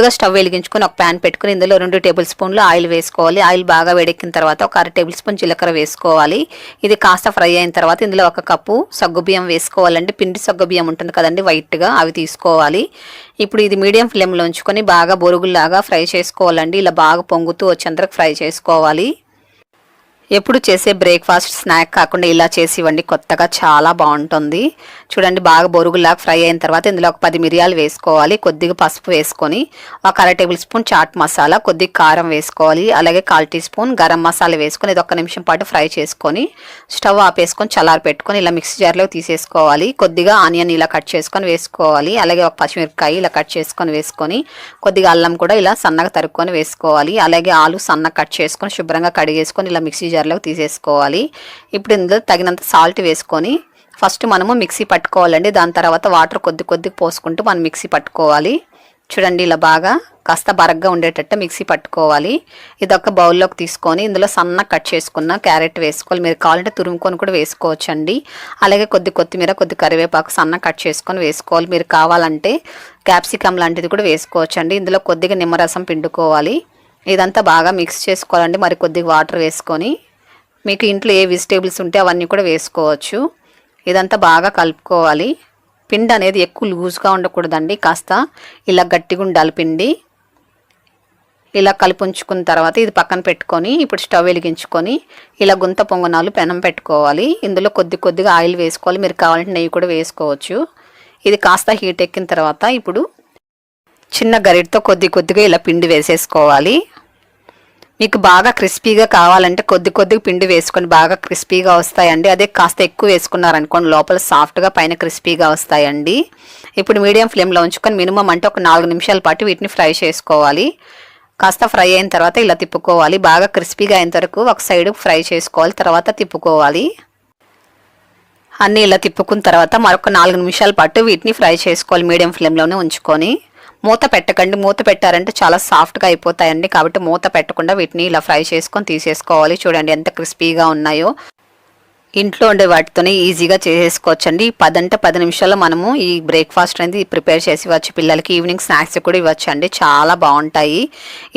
ముందుగా స్టవ్ వెలిగించుకొని ఒక ప్యాన్ పెట్టుకుని ఇందులో రెండు టేబుల్ స్పూన్లు ఆయిల్ వేసుకోవాలి. ఆయిల్ బాగా వేడెక్కిన తర్వాత ఒక అర టేబుల్ స్పూన్ జీలకర్ర వేసుకోవాలి. ఇది కాస్త ఫ్రై అయిన తర్వాత ఇందులో ఒక కప్పు సగ్గుబియ్యం వేసుకోవాలండి. పిండి సగ్గుబియ్యం ఉంటుంది కదండి వైట్గా అవి తీసుకోవాలి. ఇప్పుడు ఇది మీడియం ఫ్లేమ్లో ఉంచుకొని బాగా బొరుగుల్లాగా ఫ్రై చేసుకోవాలండి. ఇలా బాగా పొంగుతూ వచ్చేంతరకు ఫ్రై చేసుకోవాలి. ఎప్పుడు చేసే బ్రేక్ఫాస్ట్ స్నాక్ కాకుండా ఇలా చేసి ఇవ్వండి కొత్తగా చాలా బాగుంటుంది. చూడండి బాగా బొరుగులాగా ఫ్రై అయిన తర్వాత ఇందులో ఒక పది మిరియాలు వేసుకోవాలి. కొద్దిగా పసుపు వేసుకొని ఒక అర టేబుల్ స్పూన్ చాట్ మసాలా కొద్దిగా కారం వేసుకోవాలి. అలాగే కాల్ టీ స్పూన్ గరం మసాలా వేసుకొని ఇది ఒక నిమిషం పాటు ఫ్రై చేసుకొని స్టవ్ ఆపేసుకొని చల్లారి పెట్టుకొని ఇలా మిక్సీ జార్లో తీసేసుకోవాలి. కొద్దిగా ఆనియన్ ఇలా కట్ చేసుకొని వేసుకోవాలి. అలాగే ఒక పచ్చిమిరపకాయ ఇలా కట్ చేసుకొని వేసుకొని కొద్దిగా అల్లం కూడా ఇలా సన్నగా తరుక్కొని వేసుకోవాలి. అలాగే ఆలు సన్నగా కట్ చేసుకొని శుభ్రంగా కడిగేసుకొని ఇలా మిక్సీ జార్లోకి తీసేసుకోవాలి. ఇప్పుడు ఇందులో తగినంత సాల్ట్ వేసుకొని ఫస్ట్ మనము మిక్సీ పట్టుకోవాలండి. దాని తర్వాత వాటర్ కొద్ది కొద్దిగా పోసుకుంటూ మనం మిక్సీ పట్టుకోవాలి. చూడండి ఇలా బాగా కాస్త బరగ్గా ఉండేటట్టు మిక్సీ పట్టుకోవాలి. ఇది ఒక బౌల్లోకి తీసుకొని ఇందులో సన్న కట్ చేసుకున్న క్యారెట్ వేసుకోవాలి. మీరు కావాలంటే తురుముకొని కూడా వేసుకోవచ్చండి. అలాగే కొద్ది కొత్తిమీర కొద్ది కరివేపాకు సన్న కట్ చేసుకొని వేసుకోవాలి. మీరు కావాలంటే క్యాప్సికమ్ లాంటిది కూడా వేసుకోవచ్చండి. ఇందులో కొద్దిగా నిమ్మరసం పిండుకోవాలి. ఇదంతా బాగా మిక్స్ చేసుకోవాలండి. మరి కొద్దిగా వాటర్ వేసుకొని మీకు ఇంట్లో ఏ వెజిటేబుల్స్ ఉంటే అవన్నీ కూడా వేసుకోవచ్చు. ఇదంతా బాగా కలుపుకోవాలి. పిండి అనేది ఎక్కువ లూజ్గా ఉండకూడదండి. కాస్త ఇలా గట్టిగా ఉండాలి పిండి. ఇలా కలిపి ఉంచుకున్న తర్వాత ఇది పక్కన పెట్టుకొని ఇప్పుడు స్టవ్ వెలిగించుకొని ఇలా గుంత పొంగనాలు పెనం పెట్టుకోవాలి. ఇందులో కొద్ది కొద్దిగా ఆయిల్ వేసుకోవాలి. మీరు కావాలంటే నెయ్యి కూడా వేసుకోవచ్చు. ఇది కాస్త హీట్ ఎక్కిన తర్వాత ఇప్పుడు చిన్న గరిటతో కొద్ది కొద్దిగా ఇలా పిండి వేసేసుకోవాలి. మీకు బాగా క్రిస్పీగా కావాలంటే కొద్ది కొద్దిగా పిండి వేసుకొని బాగా క్రిస్పీగా వస్తాయండి. అదే కాస్త ఎక్కువ వేసుకున్నారనుకోండి లోపల సాఫ్ట్గా పైన క్రిస్పీగా వస్తాయండి. ఇప్పుడు మీడియం ఫ్లేమ్లో ఉంచుకొని మినిమం అంటే ఒక నాలుగు నిమిషాల పాటు వీటిని ఫ్రై చేసుకోవాలి. కాస్త ఫ్రై అయిన తర్వాత ఇలా తిప్పుకోవాలి. బాగా క్రిస్పీగా అయిన వరకు ఒక సైడ్ ఫ్రై చేసుకోవాలి తర్వాత తిప్పుకోవాలి. అన్నీ ఇలా తిప్పుకున్న తర్వాత మరొక నాలుగు నిమిషాల పాటు వీటిని ఫ్రై చేసుకోవాలి మీడియం ఫ్లేమ్లోనే ఉంచుకొని. మూత పెట్టకండి మూత పెట్టారంటే చాలా సాఫ్ట్గా అయిపోతాయండి. కాబట్టి మూత పెట్టకుండా వీటిని ఇలా ఫ్రై చేసుకొని తీసేసుకోవాలి. చూడండి ఎంత క్రిస్పీగా ఉన్నాయో. ఇంట్లో ఉండే వాటితోనే ఈజీగా చేసేసుకోవచ్చండి పదంటే పది నిమిషాల్లో మనము ఈ బ్రేక్ఫాస్ట్ అనేది ప్రిపేర్ చేసి ఇవ్వచ్చు. పిల్లలకి ఈవినింగ్ స్నాక్స్ కూడా ఇవ్వచ్చు అండి చాలా బాగుంటాయి.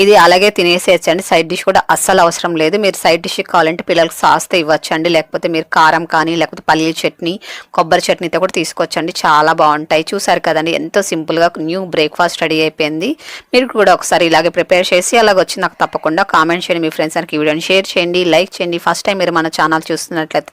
ఇది అలాగే తినేసేయచ్చండి. సైడ్ డిష్ కూడా అస్సలు అవసరం లేదు. మీరు సైడ్ డిష్ కావాలంటే పిల్లలకు సాస్తే ఇవ్వచ్చండి. లేకపోతే మీరు కారం కానీ లేకపోతే పల్లీల చట్నీ కొబ్బరి చట్నీతో కూడా తీసుకోవచ్చండి. చాలా బాగుంటాయి. చూసారు కదండి ఎంతో సింపుల్గా న్యూ బ్రేక్ఫాస్ట్ రెడీ అయిపోయింది. మీరు కూడా ఒకసారి ఇలాగే ప్రిపేర్ చేసి అలాగ వచ్చి నాకు తప్పకుండా కామెంట్ చేయండి. మీ ఫ్రెండ్స్ అందరికి వీడియోని షేర్ చేయండి లైక్ చేయండి. ఫస్ట్ టైం మీరు మన ఛానల్ చూస్తున్నట్లయితే